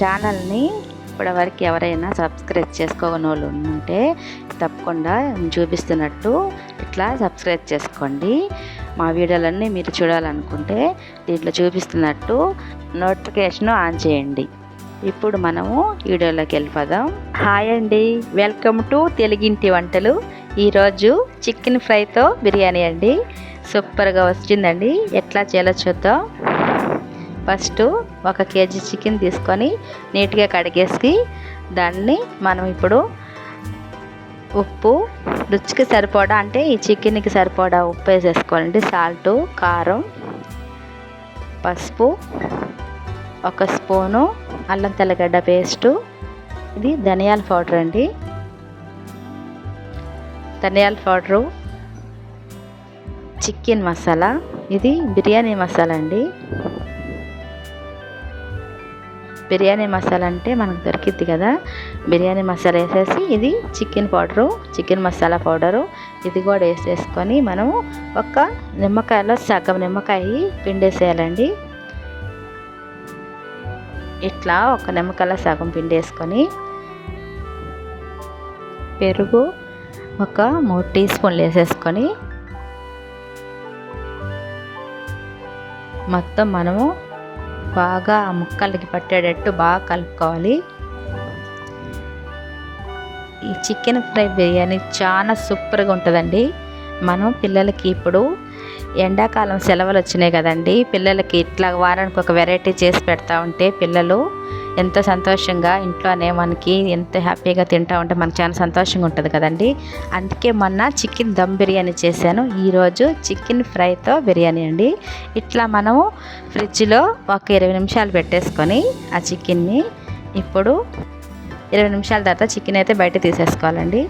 ఛానల్ని ఇప్పటివరకు ఎవరైనా సబ్స్క్రైబ్ చేసుకోని వాళ్ళు ఉంటే తప్పకుండా చూపిస్తున్నట్టు ఇట్లా సబ్స్క్రైబ్ చేసుకోండి. మా వీడియోలన్నీ మీరు చూడాలనుకుంటే దీంట్లో చూపిస్తున్నట్టు నోటిఫికేషన్ ఆన్ చేయండి. ఇప్పుడు మనము వీడియోలోకి వెళ్ళిపోదాం. హాయ్ అండి. వెల్కమ్ టు తెలుగింటి వంటలు. ఈరోజు చికెన్ ఫ్రైతో బిర్యానీ అండి. సూపర్గా వచ్చిందండి ఎట్లా చేయాలో చూద్దాం. ఫస్ట్ ఒక కేజీ చికెన్ తీసుకొని నీట్గా కడిగేసి దాన్ని మనం ఇప్పుడు ఉప్పు రుచికి సరిపడా అంటే ఈ చికెన్కి సరిపడా ఉప్పు వేసేసుకోవాలండి. సాల్ట్ కారం పసుపు ఒక స్పూను అల్లం తెల్లగడ్డ పేస్టు. ఇది ధనియాల పౌడర్ అండి. ధనియాల పౌడరు చికెన్ మసాలా ఇది బిర్యానీ మసాలా అండి. బిర్యానీ మసాలా అంటే మనకు దొరికిద్ది కదా. బిర్యానీ మసాలా వేసేసి ఇది chicken powder chicken masala powder ఇది కూడా వేసేసుకొని మనము ఒక నిమ్మకాయలో సగం నిమ్మకాయ పిండేసేయాలండి. ఇట్లా ఒక నిమ్మకాయలో సగం పిండేసుకొని పెరుగు ఒక మూడు టీ స్పూన్లు వేసేసుకొని మొత్తం మనము బాగా ఆ ముక్కలకి పట్టేటట్టు బాగా కలుపుకోవాలి. ఈ చికెన్ ఫ్రై బిర్యానీ చాలా సూపర్గా ఉంటుందండి. మనం పిల్లలకి ఇప్పుడు ఎండాకాలం సెలవులు వచ్చినాయి కదండి. పిల్లలకి ఇట్లా వారానికి ఒక వెరైటీ చేసి పెడతా ఉంటే పిల్లలు ఎంతో సంతోషంగా ఇంట్లోనే మనకి ఎంత హ్యాపీగా తింటా ఉంటే మనకు చాలా సంతోషంగా ఉంటుంది కదండి. అందుకే మొన్న చికెన్ దమ్ బిర్యానీ చేశాను. ఈరోజు చికెన్ ఫ్రైతో బిర్యానీ అండి. ఇట్లా మనము ఫ్రిడ్జ్లో ఒక ఇరవై నిమిషాలు పెట్టేసుకొని ఆ చికెన్ని ఇప్పుడు ఇరవై నిమిషాల తర్వాత చికెన్ అయితే బయట తీసేసుకోవాలండి.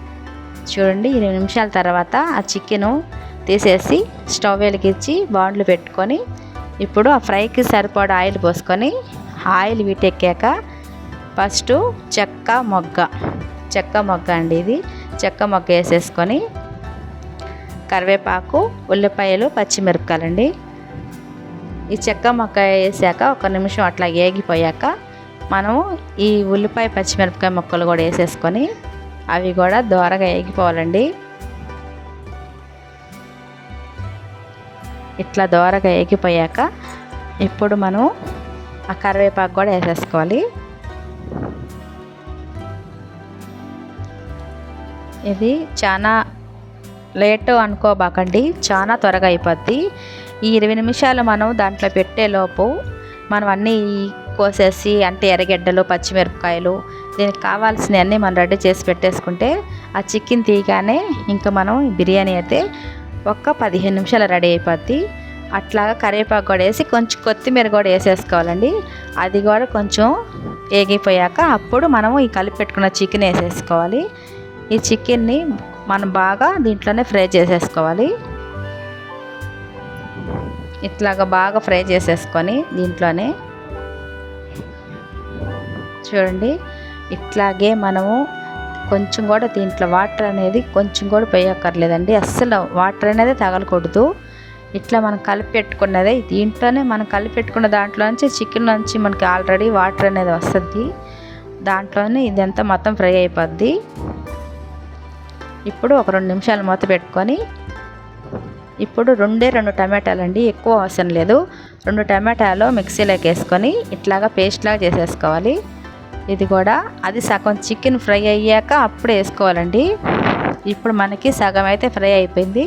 చూడండి ఇరవై నిమిషాల తర్వాత ఆ చికెను తీసేసి స్టవ్ వెలిగించి బాండ్లు పెట్టుకొని ఇప్పుడు ఆ ఫ్రైకి సరిపడా ఆయిల్ పోసుకొని ఆయిల్ వీటెక్కాక ఫస్ట్ చెక్క మొగ్గ చెక్క మొగ్గ అండి ఇది. చెక్క మొగ్గ వేసేసుకొని కరివేపాకు ఉల్లిపాయలు పచ్చిమిరపకాయలండి. ఈ చెక్క మొక్క వేసాక ఒక నిమిషం అట్లా ఏగిపోయాక మనము ఈ ఉల్లిపాయ పచ్చిమిరపకాయ ముక్కలు కూడా వేసేసుకొని అవి కూడా దోరగా ఏగిపోవాలండి. ఇట్లా దోరగా ఏగిపోయాక ఇప్పుడు మనం ఆ కరివేపాకు కూడా వేసేసుకోవాలి. ఇది చాలా లేటు అనుకోబాకండి చాలా త్వరగా అయిపోద్ది. ఈ ఇరవై నిమిషాలు మనం దాంట్లో పెట్టేలోపు మనం అన్నీ కోసేసి అంటే ఎర్రగడ్డలు పచ్చిమిరపకాయలు దీనికి కావాల్సినవన్నీ మనం రెడీ చేసి పెట్టేసుకుంటే ఆ చికెన్ తీయగానే ఇంకా మనం బిర్యానీ అయితే ఒక్క పదిహేను నిమిషాలు రెడీ అయిపోద్ది. అట్లాగా కరివేపాకు కూడా వేసి కొంచెం కొత్తిమీర కూడా వేసేసుకోవాలండి. అది కూడా కొంచెం ఏగిపోయాక అప్పుడు మనము ఈ కలిపి పెట్టుకున్న చికెన్ వేసేసుకోవాలి. ఈ చికెన్ని మనం బాగా దీంట్లోనే ఫ్రై చేసేసుకోవాలి. ఇట్లాగా బాగా ఫ్రై చేసేసుకొని దీంట్లోనే చూడండి ఇట్లాగే మనము కొంచెం కూడా దీంట్లో వాటర్ అనేది కొంచెం కూడా పోయక్కర్లేదండి. అస్సలు వాటర్ అనేది తగలకూడదు. ఇట్లా మనం కలిపి పెట్టుకున్నదే దీంట్లోనే మనం కలిపి పెట్టుకున్న దాంట్లో నుంచి చికెన్ నుంచి మనకి ఆల్రెడీ వాటర్ అనేది వస్తుంది. దాంట్లోనే ఇదంతా మొత్తం ఫ్రై అయిపోద్ది. ఇప్పుడు ఒక రెండు నిమిషాలు మూత పెట్టుకొని ఇప్పుడు రెండే రెండు టమాటాలు అండి ఎక్కువ అవసరం లేదు. రెండు టమాటాలు మిక్సీలోకి వేసుకొని ఇట్లాగా పేస్ట్ లాగా చేసేసుకోవాలి. ఇది కూడా అది సగం చికెన్ ఫ్రై అయ్యాక అప్పుడు వేసుకోవాలండి. ఇప్పుడు మనకి సగం అయితే ఫ్రై అయిపోయింది.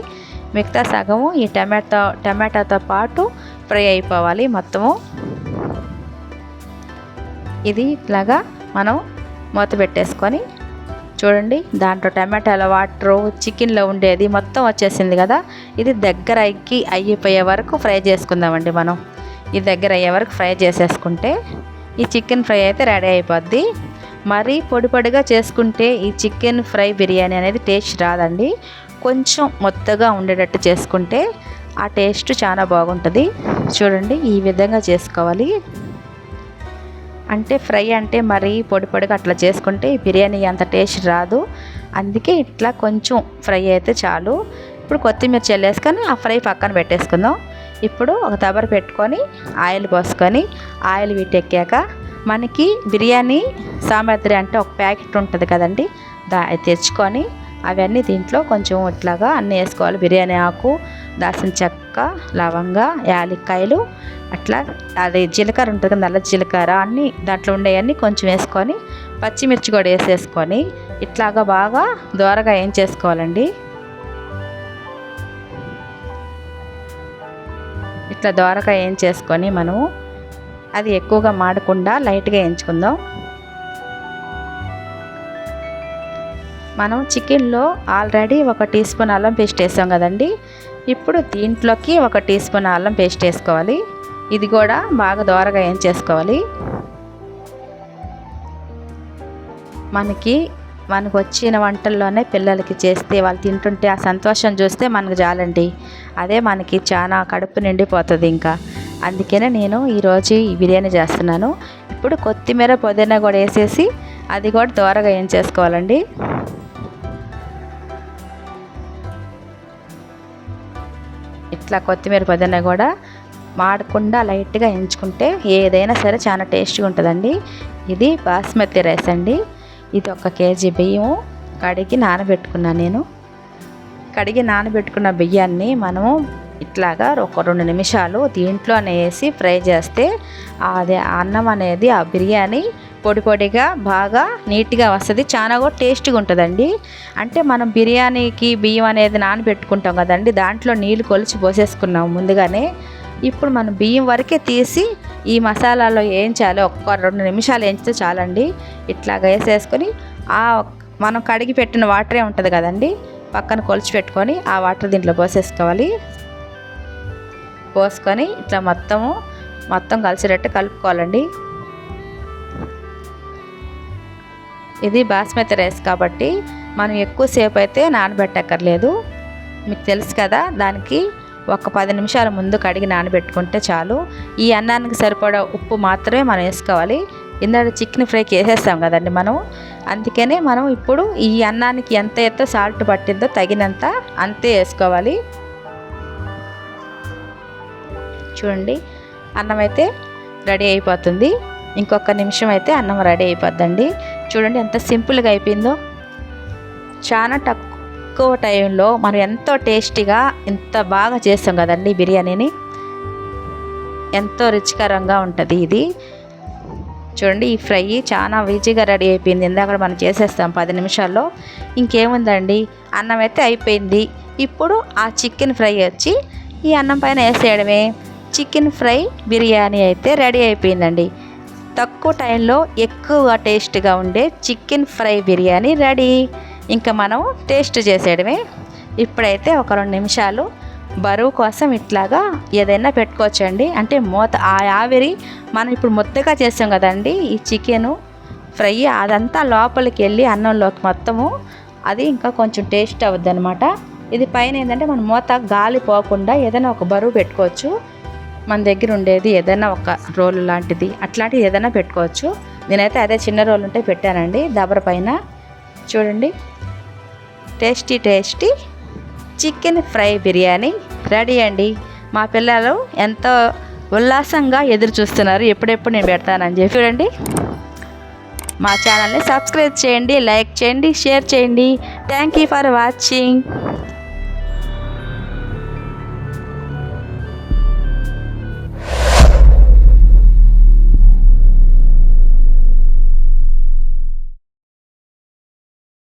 మిగతా సగము ఈ టమాటో టమాటాతో పాటు ఫ్రై అయిపోవాలి మొత్తము. ఇది ఇట్లాగా మనం మూత పెట్టేసుకొని చూడండి దాంట్లో టమాటాల వాటరు చికెన్లో ఉండేది మొత్తం వచ్చేసింది కదా. ఇది దగ్గర ఎక్కి అయిపోయే వరకు ఫ్రై చేసుకుందామండి మనం. ఈ దగ్గర అయ్యే వరకు ఫ్రై చేసేసుకుంటే ఈ చికెన్ ఫ్రై అయితే రెడీ అయిపోద్ది. మరీ పొడి పొడిగా చేసుకుంటే ఈ చికెన్ ఫ్రై బిర్యానీ అనేది టేస్ట్ రాదండి. కొంచెం మొత్తగా ఉండేటట్టు చేసుకుంటే ఆ టేస్ట్ చాలా బాగుంటుంది. చూడండి ఈ విధంగా చేసుకోవాలి. అంటే ఫ్రై అంటే మరీ పొడి పొడిగా అట్లా చేసుకుంటే బిర్యానీ అంత టేస్ట్ రాదు. అందుకే ఇట్లా కొంచెం ఫ్రై అయితే చాలు. ఇప్పుడు కొత్తిమీర చల్లేసుకొని ఆ ఫ్రై పక్కన పెట్టేసుకుందాం. ఇప్పుడు ఒక తబర పెట్టుకొని ఆయిల్ పోసుకొని ఆయిల్ వీటెక్కాక మనకి బిర్యానీ సామాగ్రి అంటే ఒక ప్యాకెట్ ఉంటుంది కదండి దా తెచ్చుకొని అవన్నీ దీంట్లో కొంచెం ఇట్లాగా అన్నీ వేసుకోవాలి. బిర్యానీ ఆకు దాల్చిన చెక్క లవంగ యాలక్కాయలు అట్లా అది జీలకర్ర ఉంటుంది కదా నల్ల జీలకర్ర అన్నీ దాంట్లో ఉండేవన్నీ కొంచెం వేసుకొని పచ్చిమిర్చి కూడా వేసేసుకొని ఇట్లాగా బాగా దోరగా ఏం చేసుకోవాలండి? ఇట్లా దోరగా ఏం చేసుకొని మనము అది ఎక్కువగా మాడకుండా లైట్గా ఎంచుకుందాం మనం చికెన్లో ఆల్రెడీ ఒక టీ స్పూన్ అల్లం పేస్ట్ వేసాం కదండి. ఇప్పుడు దీంట్లోకి ఒక టీ స్పూన్ అల్లం పేస్ట్ వేసుకోవాలి. ఇది కూడా బాగా దోరగా ఏం చేసుకోవాలి మనకి మనకు వచ్చిన వంటల్లోనే పిల్లలకి చేస్తే వాళ్ళు తింటుంటే ఆ సంతోషం చూస్తే మనకు చాలండి. అదే మనకి చాలా కడుపు నిండిపోతుంది ఇంకా. అందుకనే నేను ఈరోజు ఈ బిర్యానీ చేస్తున్నాను. ఇప్పుడు కొత్తిమీర పుదీనా కూడా వేసేసి అది కూడా దోరగా ఏం చేసుకోవాలండి ఇట్లా కొత్తిమీర పుదీనా కూడా మాడకుండా లైట్గా ఎంచుకుంటే ఏదైనా సరే చాలా టేస్ట్గా ఉంటుందండి. ఇది బాస్మతి రైస్ అండి. ఇది ఒక కేజీ బియ్యం కడిగి నానబెట్టుకున్నాను నేను. కడిగి నానబెట్టుకున్న బియ్యాన్ని మనము ఇట్లాగా ఒక రెండు నిమిషాలు దీంట్లోనే వేసి ఫ్రై చేస్తే అదే అన్నం అనేది ఆ బిర్యానీ పొడి పొడిగా బాగా నీట్గా వస్తుంది. చాలా కూడా టేస్ట్గా ఉంటుందండి. అంటే మనం బిర్యానీకి బియ్యం అనేది నానబెట్టుకుంటాం కదండి. దాంట్లో నీళ్ళు కొలిచి పోసేసుకున్నాం ముందుగానే. ఇప్పుడు మనం బియ్యం వరకే తీసి ఈ మసాలాలో వేయించాలి ఒక్క రెండు నిమిషాలు వేయించితే చాలండి. ఇట్లా వేసేసుకొని ఆ మనం కడిగి పెట్టిన వాటరే ఉంటుంది కదండి. పక్కన కొలిచి పెట్టుకొని ఆ వాటర్ దీంట్లో పోసేసుకోవాలి. పోసుకొని ఇట్లా మొత్తము మొత్తం కలిసేటట్టు కలుపుకోవాలండి. ఇది బాస్మతి రైస్ కాబట్టి మనం ఎక్కువసేపు అయితే నానబెట్టక్కర్లేదు. మీకు తెలుసు కదా దానికి ఒక పది నిమిషాల ముందు కడిగి నానబెట్టుకుంటే చాలు. ఈ అన్నానికి సరిపడా ఉప్పు మాత్రమే మనం వేసుకోవాలి. ఇందాక చికెన్ ఫ్రైకి వేసేస్తాం కదండి మనం. అందుకనే మనం ఇప్పుడు ఈ అన్నానికి ఎంత ఎంత సాల్ట్ పట్టిందో తగినంత అంతే వేసుకోవాలి. చూడండి అన్నం అయితే రెడీ అయిపోతుంది. ఇంకొక నిమిషం అయితే అన్నం రెడీ అయిపోద్దండి. చూడండి ఎంత సింపుల్గా అయిపోయిందో. చాలా తక్కువ టైంలో మనం ఎంతో టేస్టీగా ఎంత బాగా చేస్తాం కదండి బిర్యానీని. ఎంతో రుచికరంగా ఉంటుంది ఇది. చూడండి ఈ ఫ్రై చాలా ఈజీగా రెడీ అయిపోయింది. ఇందాక మనం చేసేస్తాం పది నిమిషాల్లో. ఇంకేముందండి? అన్నం అయితే అయిపోయింది. ఇప్పుడు ఆ చికెన్ ఫ్రై వచ్చి ఈ అన్నం పైన వేసేయడమే. చికెన్ ఫ్రై బిర్యానీ అయితే రెడీ అయిపోయిందండి. తక్కువ టైంలో ఎక్కువ టేస్ట్గా ఉండే చికెన్ ఫ్రై బిర్యానీ రెడీ. ఇంకా మనం టేస్ట్ చేసేయడమే. ఇప్పుడైతే ఒక రెండు నిమిషాలు బరువు కోసం ఇట్లాగా ఏదైనా పెట్టుకోవచ్చండి. అంటే మూత ఆ ఆవిరి మనం ఇప్పుడు ముద్దగా చేసాం కదండి ఈ చికెను ఫ్రై అదంతా లోపలికి వెళ్ళి అన్నంలోకి మొత్తము అది ఇంకా కొంచెం టేస్ట్ అవుద్ది అనమాట ఇది పైన ఏంటంటే మన మూత గాలి పోకుండా ఏదైనా ఒక బరువు పెట్టుకోవచ్చు. మన దగ్గర ఉండేది ఏదైనా ఒక రోల్ లాంటిది అట్లాంటిది ఏదైనా పెట్టుకోవచ్చు. నేనైతే అదే చిన్న రోల్ ఉంటే పెట్టానండి దబర పైన. చూడండి. Tasty tasty chicken fry biryani ready అండి. మా పిల్లలు ఎంతో ఉల్లాసంగా ఎదురు చూస్తున్నారు ఎప్పుడెప్పుడు నేను పెడతానని చెప్పి. చూడండి. మా ఛానల్ని సబ్స్క్రైబ్ చేయండి లైక్ చేయండి షేర్ చేయండి. Thank you for watching.